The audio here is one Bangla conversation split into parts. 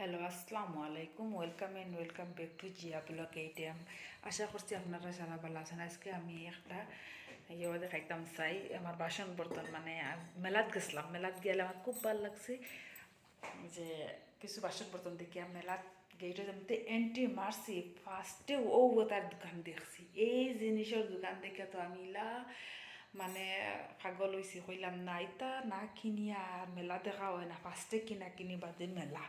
হ্যালো আসসালামু আলাইকুম welcome and welcome back to Zia blog এইটাম আশা করছি আপনারা সারা ভালো আছেন। আজকে আমি একটা ইয়ে দেখাইতাম চাই, আমার বাসন বর্তন মানে মেলাত গেছিলাম। মেলাত গেলে আমার খুব ভালো লাগছে যে কিছু বাসন বর্তন দেখি। মেলাত গেইটে যেমতে এন্ট্রি মারছি ফার্স্টে ও তার দোকান দেখছি। এই জিনিসের দোকান দেখে তো আমি ইলা মানে পাগল হয়েছি কইলাম না ইতা না কিনি আর মেলা দেখা হয় না ফার্স্টে কিনা কিনি বাদে মেলা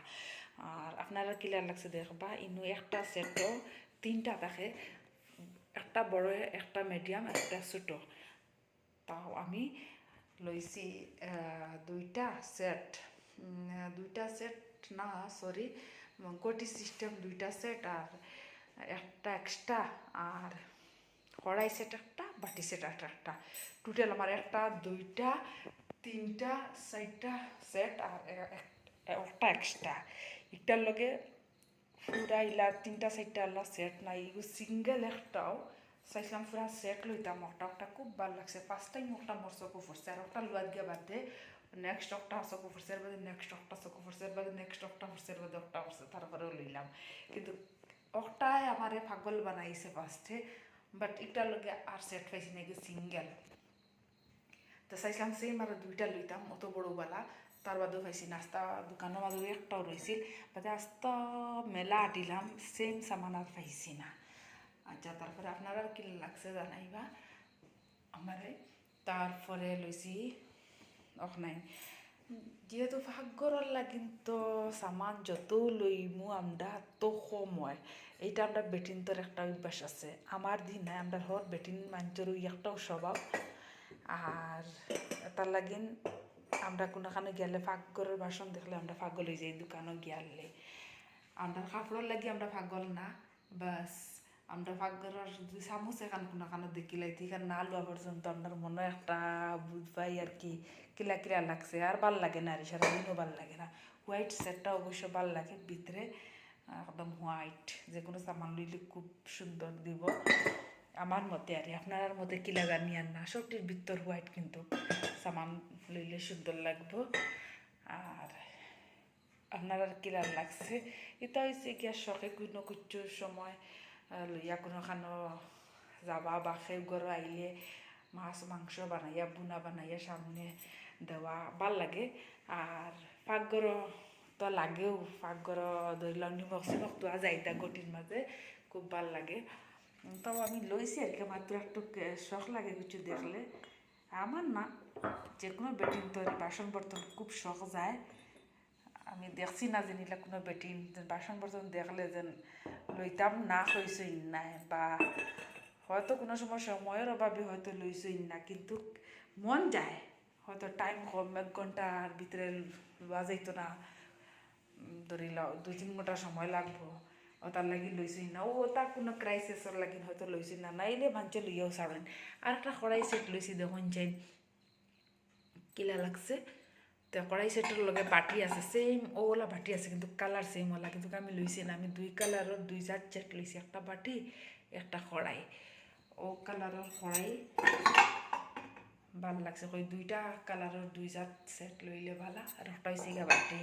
আর আপনারা কিলার লাগছে দেখবা ইনু একটা সেটও তিনটা থাকে একটা বড় একটা মিডিয়াম একটা ছোটো তাও আমি লইছি দুইটা সেট দুইটা সেট না সরি কোটি সিস্টেম দুইটা সেট আর একটা এক্সট্রা আর কড়াই সেট একটা বাটি সেট একটা একটা টোটাল আমার একটা, দুইটা, তিনটা, চারটা সেট আর এক- একটা এক্সট্রা এটার লগে পুরা ইলা তিনটা, চারটা আল্লাহ সেট নাই সিঙ্গেল একটাও। চাইছিলাম পুরা সেট লইতাম, একটা একটা খুব ভালো লাগছে। ফার্স্ট টাইম একটা মোর চকু ফুরছে আর একটা লুয়াত গিয়ে বাদে নেক্সট একটা চকু এর বাদে নেক্সট একটা চকু ফুরছে বাদে নেক্সট একটা ফুরছে এর বাদে একটা ফুরছে তারপরেও লইলাম। কিন্তু একটাই আমারে পাগল বানাইছে ফার্স্টে বাট এটার লগে আর সেট পাইছি নাকি সিঙ্গেল তো চাইছিলাম সেম আর দুইটা লইতাম অত বড়োবেলা তার বাদেও পাইছি নাস্তা দোকানের মাঝে একটাও রয়েছিল বাদে আস্তা মেলা আটিলাম সেম সামান আর পাইছি না আচ্ছা তারপরে আপনারা কি লাগছে জানাইবা আমারে তারপরে লইছি অখনাই যেহেতু ভাগ্যর লাগিন তো সামান যত লইমু আমরা তো কম হয় এইটা আমরা বেটিন তোর একটা অভ্যাস আছে আমার দিন নাই আমরা হর বেটিন মানুষের ওই একটাও স্বভাব আর তার লাগিন আমরা কোনোখানে গেলে ফাগরের বাসন দেখলে আমরা পাগল হয়ে যাই দোকানও গিয়ালে আমরা কাপড়ের লাগি আমরা পাগল না বাস আমরা পাগরের যদি চামচ এখান কোনোখানে দেখিলাই এখানে না লোয়া পর্যন্ত আপনার মনে একটা বুধ পাই আর কি, কিলা কিলা লাগছে, আর ভালো লাগে না আর সারাদিনও ভালো লাগে না। হোয়াইট সেটটা অবশ্য ভালো লাগে, ভিতরে একদম হোয়াইট যে কোনো সামান লইলে খুব সুন্দর দিব। আমার মতে আর আপনার মতে কিলা জানি আর না, সবটির ভিতর হোয়াইট কিন্তু সামান লইলে সুন্দর লাগবো। আর আপনার আর কিলার লাগছে? এটা হয়েছে গিয়া শখে কোনো কুচুর সময় লইয়া কোনো খানো যাবা বা খেয়ে ঘর আইলে মাছ, মাংস বানাইয়া, বুনা বানাইয়া সামনে দেওয়া ভালো লাগে। আর পাকঘর তো লাগেও পাকঘর ধরি লওক নিমখ চিমখ দেওয়া যায় তা গটির মাঝে খুব ভালো লাগে। তাও আমি লইছি আর কি মাত্র একটু শখ লাগে কিছু দেখলে। আমার না যে কোনো বেটিন তৈরি বাসন বর্তন খুব শখ যায়। আমি দেখছি না যে নিলা কোনো বেটিন বাসন বর্তন দেখলে যেন লইতাম, না হয়েছই নাই বা হয়তো কোনো সময় সময়ের অভাবে হয়তো লইছই না, কিন্তু মন যায়। হয়তো টাইম কম, এক ঘণ্টার ভিতরে লওয়া যাইতো না। ধরি দুই তিন ঘণ্টা সময় লাগবো, ও তার লাগি লইছই না, ও তার কোনো ক্রাইসিসের লাগি হয়তো লইছই না, নাইলে ভাঞ্চে লইয়াও ছাড়েন। আর একটা কড়াই সেট লইছি দেখুন চাই কিলা লাগছে। তো কড়াই সেটের লগে বাটি আছে সেম ওলা বাটি আছে, কিন্তু কালার সেম ওলা কিন্তু আমি লইছি না, আমি দুই কালারের দুই চার সেট লইছি একটা বাটি, একটা কড়াই ও কালারের কড়াই ভালো লাগছে কই দুইটা কালারের দুই চার সেট লইলে ভালা আর একটা হয়েছে গা বাটি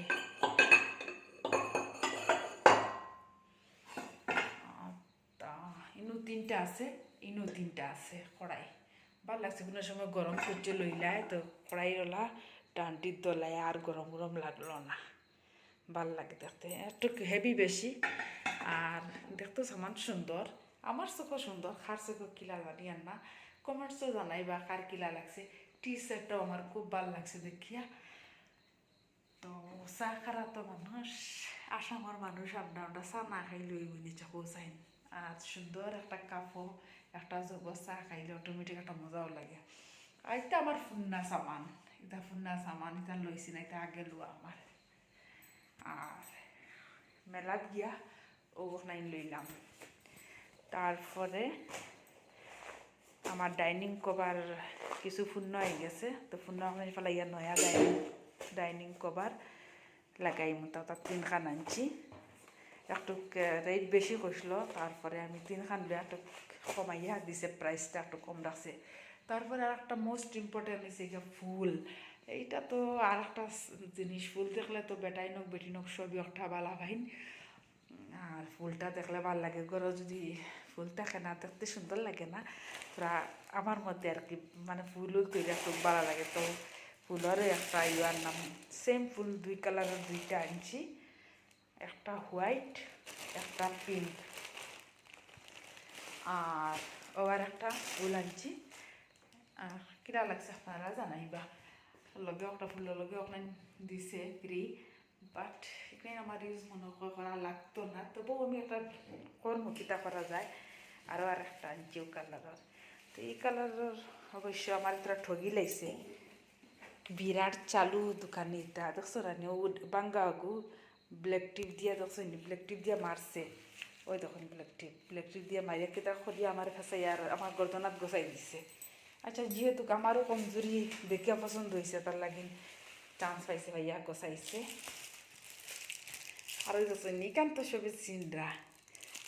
ইনু তিনটা আছে, ইনু তিনটা আছে কড়াই ভালো লাগছে, কোনো সময় গরম করছে লইলাই তো কড়াই ওলা টানটির দোলায় আর গরম গরম লাগল না। ভালো লাগে দেখতে। একটু হেভি বেশি। আর দেখতে সামান সুন্দর। আমার চোখও সুন্দর। খার চোখও কিলা জানি আর না। কমার্সও জানাই বা কার কিলা লাগছে। টি শার্টটাও আমার খুব ভালো লাগছে দেখিয়া। তো চাহ খারা তো মানুষ। আসামর মানুষ আমরা আমরা চাহ না খাইলে বইনি চকো চাইন। আর সুন্দর একটা কাপড় একটা জগ চা খাইলে অটোমেটিক একটা মজাও লাগে। আর আমার ফুন্না সামান এটা ফুন্না সামান এটা লইছি না এটা আগে লোৱা আমার আর মেলাত গিয়া ও নাইন লইলাম তারপরে আমার ডাইনিং কভার কিছু শূন্য হয়ে গেছে তো শূন্য হয়ে ফেলে ইয়া নয়া ডাইনিং ডাইনিং কভার লাগাই মতো তার তিনখান আনছি একটু রেট বেশি কইছিল তারপরে আমি তিনখান একটু কমাইয়া দিছে প্রাইসটা একটু কম রাখছে তারপরে আর একটা মোস্ট ইম্পর্টেন্ট হয়েছে গিয়ে ফুল। এইটা তো আর একটা জিনিস। ফুল দেখলে তো বেটাই নোক বেটি নোক সবই একটা বালা ভাইন। আর ফুলটা দেখলে ভালো লাগে। গরো যদি ফুল থাকে না, দেখতে সুন্দর লাগে না, পুরা আমার মধ্যে আর কি মানে ফুল তৈরি খুব ভালো লাগে। তো ফুলের একটা ইয়ার নাম। সেম ফুল দুই কালারের দুইটা আনছি। একটা হোয়াইট একটা পিঙ্ক আর ওর একটা ফুল আনছি। আর কিরা লাগছে? আপনারা জানাইবা লগে একটা ফুলের লগে ওখানে দিছে ফ্রি বাট এখানে আমার ইউজ মনে হয় করা লাগতো না। তবুও আমি একটা কর্ম কিতা করা যায়। আরও আর একটা আনছিও কালারের তো এই কালারের অবশ্য আমার এটা ঠগি লাগছে। বিরাট চালু দোকানে এটা। ও বাঙ্গা আগু। ব্ল্যাক টিপ দিয়া দেখছো নি ব্ল্যাক টিপ দিয়া মারছে ওই দেখুন ব্ল্যাক টিপ ব্ল্যাক টিপ দিয়ে মারিয়া কেটা খরিয়া আমার কাছে আর আমার গর্দনাত গোছাই দিছে। আচ্ছা যেহেতু আমারও কমজোরি দেখিয়া পছন্দ হয়েছে, তার লাগি চান্স পাইছে ভাইয়া, গোছাইছে। আর ওই দেখছ নিকান তো সবে চিন্ডা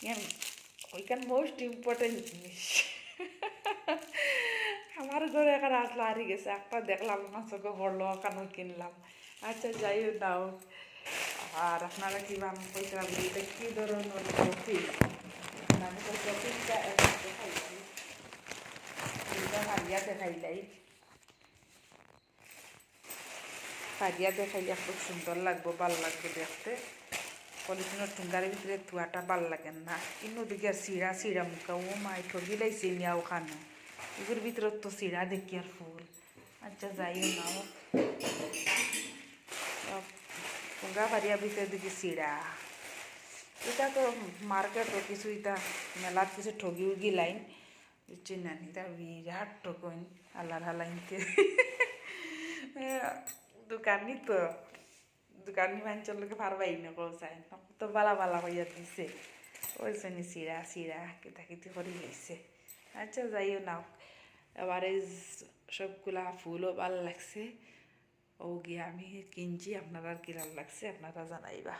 ইয়ান ওইখান মোস্ট ইম্পর্টেন্ট জিনিস। আমার ঘরে এখন আসলে হারিয়ে গেছে একটা দেখলাম, আমার চোখে পড়ল কানো কিনলাম। আচ্ছা যাই হোক দাও আর আপনারা কি যে এটা ধরনের তো কফিটা দেখাইছি ভারিয়া দেখাইলাই ভারিয়া দেখাইলে খুব সুন্দর লাগবো, ভালো লাগবে দেখতে। পলিথিনের ঠুঙ্গার ভিতরে ধোয়াটা ভালো লাগে না। কিন্তু দিকে চিৰা চিৰা মুখা, ও মাই ঠগি লাইছে নিয়া খানো। এগুলোর ভিতৰত তো চিৰা দেখি আর ফুল। আচ্ছা যাইও নাও ঠুঙ্গা ভারিয়া ভিতরে দেখি চিৰা। এটা তো মার্কেটও কিছু এটা মেলাত কিছু ঠগি উগি লাইন বুঝছি না এটা বিরাট ঠকইন আল্লাহর হালাইনকে দোকানি তো দোকানি মানুষের লোকে পারবাই না চাই তো বালা বালা হইয়া দিছে ওই জন্য চিরা চিরা কেটা কেটি করে লইছে আচ্ছা যাইও নাও এবারে সবগুলা ফুলও ভালো লাগছে ও গিয়ে আমি কিনছি আপনারা কিরাম লাগছে আপনারা জানাইবা